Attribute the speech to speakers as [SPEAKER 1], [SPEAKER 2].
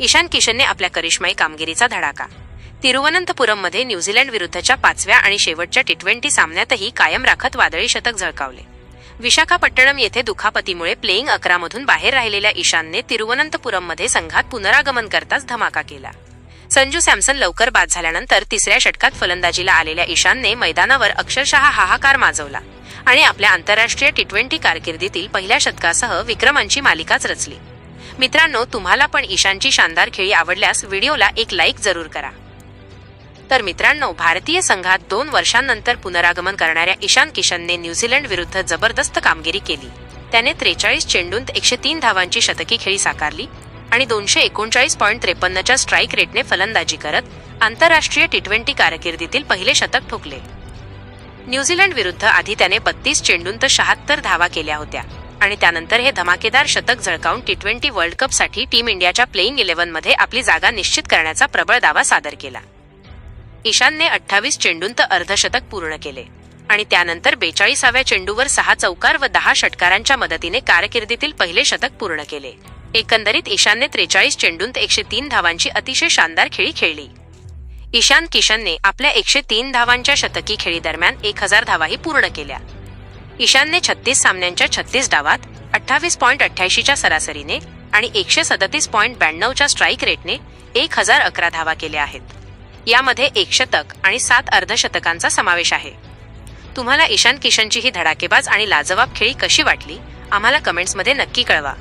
[SPEAKER 1] ईशान किशनने आपल्या करिश्माई कामगिरीचा धडाका. तिरुवनंतपुरममध्ये न्यूझीलंड विरुद्धच्या पाचव्या आणि शेवटच्या टी ट्वेंटी सामन्यातही कायम राखत वादळी शतक झळकावले. विशाखापट्टणम येथे दुखापतीमुळे प्लेईंग अकरामधून बाहेर राहिलेल्या ईशानने तिरुवनंतपुरममध्ये संघात पुनरागमन करताच धमाका केला. संजू सॅमसन लवकर बाद झाल्यानंतर तिसऱ्या षटकात फलंदाजीला आलेल्या ईशानने मैदानावर अक्षरशः हाहाकार माजवला आणि आपल्या आंतरराष्ट्रीय टी ट्वेंटी कारकिर्दीतील पहिल्या शतकासह विक्रमांची मालिकाच रचली. मित्रांनो तुम्हाला पण ईशानची शानदार खेळी आवडल्यास व्हिडिओला एक लाईक जरूर करा. तर मित्रांनो भारतीय संघात दोन वर्षांनंतर पुनरागमन करणाऱ्या ईशान किशनने न्यूझीलंड विरुद्ध जबरदस्त कामगिरी केली. त्याने त्रेचाळीस चेंडूंत एकशे तीन धावांची शतकी खेळी साकारली आणि दोनशे एकोणचाळीस पॉईंट त्रेपन्नच्या स्ट्राईक रेटने फलंदाजी करत आंतरराष्ट्रीय टी ट्वेंटी कारकिर्दीतील पहिले शतक ठोकले. न्यूझीलंड विरुद्ध आधी त्याने बत्तीस चेंडूंत शहात्तर धावा केल्या होत्या. आणि त्यानंतर हे धमाकेदार शतक झळकावून टी ट्वेंटी वर्ल्ड कपसाठी टीम इंडियाच्या प्लेईंग इलेव्हनमध्ये आपली जागा निश्चित करण्याचा प्रबळ दावा सादर केला. ईशानने अठ्ठावीस चेंडूंत अर्धशतक पूर्ण केले आणि त्यानंतर बेचाळीसाव्या चेंडूवर सहा चौकार व दहा षटकारांच्या मदतीने कारकिर्दीतील पहिले शतक पूर्ण केले. एकंदरीत ईशानने त्रेचाळीस चेंडूंत एकशे तीन धावांची अतिशय शानदार खेळी खेळली. ईशान किशनने आपल्या एकशे तीन धावांच्या शतकी खेळीदरम्यान एक हजार धावाही पूर्ण केल्या. ईशानने छत्तीस सामन्यांच्या छत्तीस डावात अठ्ठावीस पॉईंट अठ्ठ्याऐंशीच्या सरासरीने आणि एकशे सदतीस पॉईंट ब्याण्णवच्या स्ट्राईक रेटने एक हजार अकरा धावा केल्या आहेत. यामध्ये एक शतक आणि सात अर्धशतकांचा समावेश आहे. तुम्हाला ईशान किशनची ही धडाकेबाज आणि लाजवाब खेळी कशी वाटली? आम्हाला कमेंट्समध्ये नक्की कळवा.